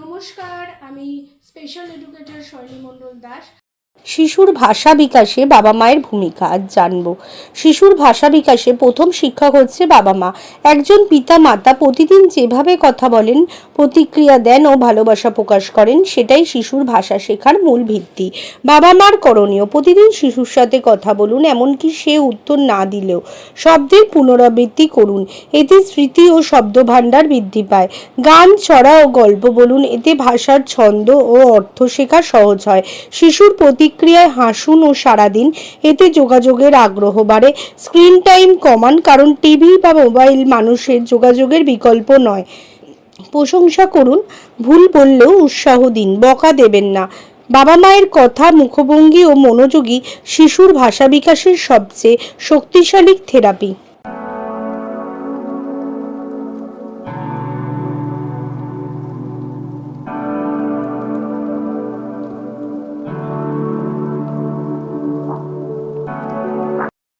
নমস্কার আমি special educator শৈলী মণ্ডল দাস। শিশুর ভাষা বিকাশে বাবা মায়ের ভূমিকা, আজ জানব। শিশুর ভাষা বিকাশে প্রথম শিক্ষক হচ্ছে বাবা মা। একজন পিতা, মাতা প্রতিদিন যেভাবে কথা বলেন, প্রতিক্রিয়া দেন ও ভালোবাসা প্রকাশ করেন, সেটাই শিশুর ভাষা শেখার মূল ভিত্তি। বাবা মার করণীয়, প্রতিদিন শিশুর সাথে কথা বলুন, এমনকি সে উত্তর না দিলেও। শব্দের পুনরাবৃত্তি করুন, এতে স্মৃতি ও শব্দ ভাণ্ডার বৃদ্ধি পায়। গান, ছড়া ও গল্প বলুন, এতে ভাষার ছন্দ ও অর্থ শেখা সহজ হয়। শিশুর প্রতিক্রিয়ায় হাসুন ও সারাদিন এতে যোগাযোগের আগ্রহ বাড়ে। স্ক্রিন টাইম কমান, কারণ টিভি বা মোবাইল মানুষের যোগাযোগের বিকল্প নয়। প্রশংসা করুন, ভুল বললেও উৎসাহ দিন, বকা দেবেন না। বাবা মায়ের কথা, মুখভঙ্গি ও মনোযোগী শিশুর ভাষা বিকাশের সবচেয়ে শক্তিশালী থেরাপি।